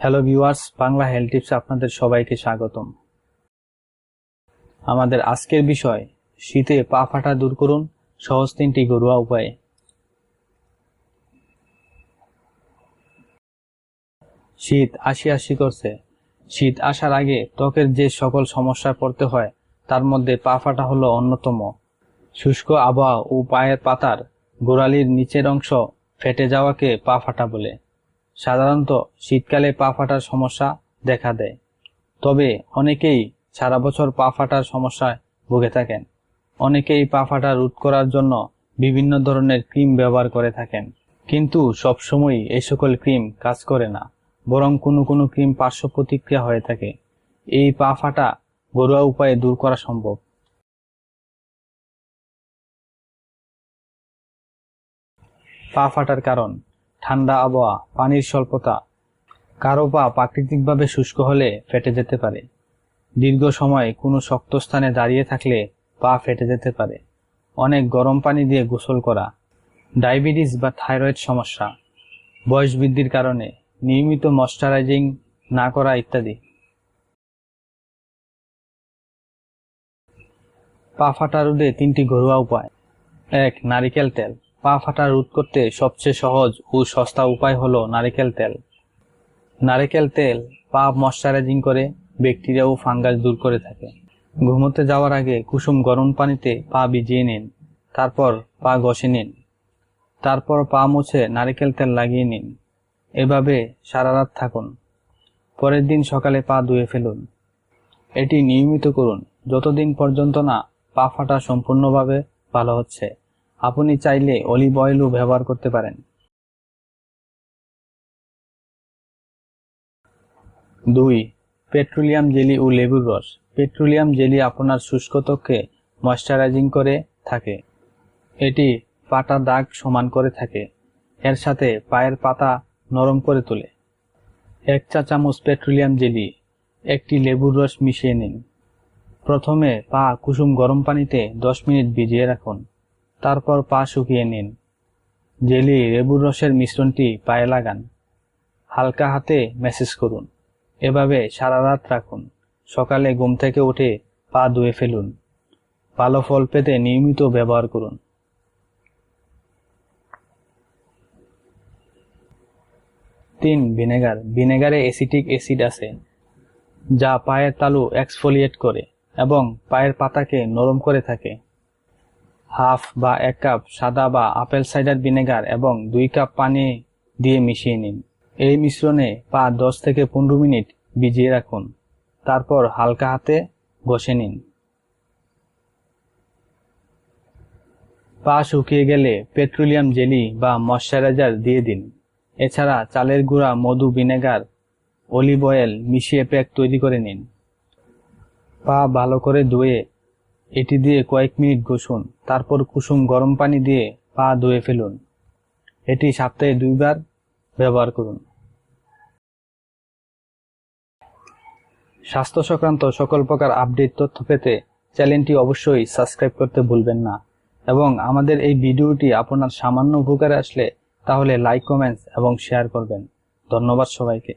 Hello viewers Bangla health tips আপনাদের সবাইকে স্বাগতম। আমাদের আজকের বিষয়, শীতে পা ফাটা দূর করুন, সহজ তিনটি ঘরোয়া উপায়ে। শীত আসি আসি করছে। শীত আসার আগে ত্বকের যে সকল সমস্যায় পড়তে হয়, তার মধ্যে পা ফাটা হলো অন্যতম। শুষ্ক আবহাওয়া ও পায়ের পাতার গোড়ালির নিচের অংশ ফেটে যাওয়াকে পা ফাটা বলে। সাধারণত শীতকালে পা ফাটার সমস্যা দেখা দেয়। তবে অনেকেই সারা বছর পা ফাটার সমস্যায় ভুগে থাকেন। অনেকেই পা ফাটা রোধ করার জন্য বিভিন্ন ধরনের ক্রিম ব্যবহার করে থাকেন। কিন্তু সবসময়ই এই সকল ক্রিম কাজ করে না, বরং কোনো কোনো ক্রিম পার্শ্ব প্রতিক্রিয়া হয়ে থাকে। এই পা ফাটা ঘরোয়া উপায়ে দূর করা সম্ভব। পা ফাটার কারণ ঠান্ডা আবহাওয়া, পানির স্বল্পতা, কারও পা প্রাকৃতিকভাবে শুষ্ক হলে ফেটে যেতে পারে। দীর্ঘ সময় কোনো শক্ত স্থানে দাঁড়িয়ে থাকলে পা ফেটে যেতে পারে। অনেক গরম পানি দিয়ে গোসল করা, ডায়াবেটিস বা থাইরয়েড সমস্যা, বয়স বৃদ্ধির কারণে নিয়মিত ময়শ্চারাইজিং না করা ইত্যাদি। পা ফাটা রোধে তিনটি ঘরোয়া উপায়। এক, নারিকেল তেল। পা ফাটা রোধ করতে সবচেয়ে সহজ ও সস্তা উপায় হলো নারিকেল তেল। নারিকেল তেল পা ময়শ্চারাইজিং করে ব্যাকটেরিয়া ও ফাঙ্গাস দূর করে থাকে। ঘুমোতে যাওয়ার আগে কুসুম গরম পানিতে পা ভিজিয়ে নিন, তারপর পা ঘষে নিন, তারপর পা মুছে নারিকেল তেল লাগিয়ে নিন। এভাবে সারা রাত থাকুন। পরের দিন সকালে পা ধুয়ে ফেলুন। এটি নিয়মিত করুন। যতদিন পর্যন্ত না পা ফাটা সম্পূর্ণভাবে ভালো হচ্ছে। আপনি চাইলে অলিভ অয়েলও ব্যবহার করতে পারেন। দুই, পেট্রোলিয়াম জেলি ও লেবুর রস। পেট্রোলিয়াম জেলি আপনার শুষ্ক ত্বককে ময়শ্চারাইজিং করে থাকে। এটি পাটা দাগ সমান করে থাকে। এর সাথে পায়ের পাতা নরম করে তোলে। এক চা চামচ পেট্রোলিয়াম জেলি, একটি লেবুর রস মিশিয়ে নিন। প্রথমে পা কুসুম গরম পানিতে দশ মিনিট ভিজিয়ে রাখুন। তারপর পা শুকিয়ে নিন। জেলি লেবুর রসের মিশ্রণটি পায়ে লাগান। হালকা হাতে ম্যাসেজ করুন। এভাবে সারা রাত রাখুন। সকালে ঘুম থেকে উঠে পা ধুয়ে ফেলুন। ভালো ফল পেতে নিয়মিত ব্যবহার করুন। তিন, ভিনেগার। ভিনেগারে অ্যাসিটিক অ্যাসিড আছে, যা পায়ের তালু এক্সফোলিয়েট করে এবং পায়ের পাতাকে নরম করে থাকে। হাফ বা এক কাপ সাদা বা আপেল সাইডার ভিনেগার এবং দুই কাপ পানি দিয়ে মিশিয়ে নিন। এই মিশ্রণে পা দশ থেকে পনেরো মিনিট ভিজিয়ে রাখুন। তারপর হালকা হাতে ঘষে নিন। পা শুকিয়ে গেলে পেট্রোলিয়াম জেলি বা ময়শ্চারাইজার দিয়ে দিন। এছাড়া চালের গুঁড়া, মধু, ভিনেগার, অলিভ অয়েল মিশিয়ে প্যাক তৈরি করে নিন। পা ভালো করে ধুয়ে এটি দিয়ে কয়েক মিনিট ঘষুন, তারপর কুসুম গরম পানি দিয়ে পা ধুয়ে ফেলুন। এটি সপ্তাহে দুইবার ব্যবহার করুন। স্বাস্থ্য সংক্রান্ত সকল প্রকার আপডেট তথ্য পেতে চ্যানেলটি অবশ্যই সাবস্ক্রাইব করতে ভুলবেন না এবং আমাদের এই ভিডিওটি আপনার সামান্য উপকারে আসলে তাহলে লাইক, কমেন্টস এবং শেয়ার করবেন। ধন্যবাদ সবাইকে।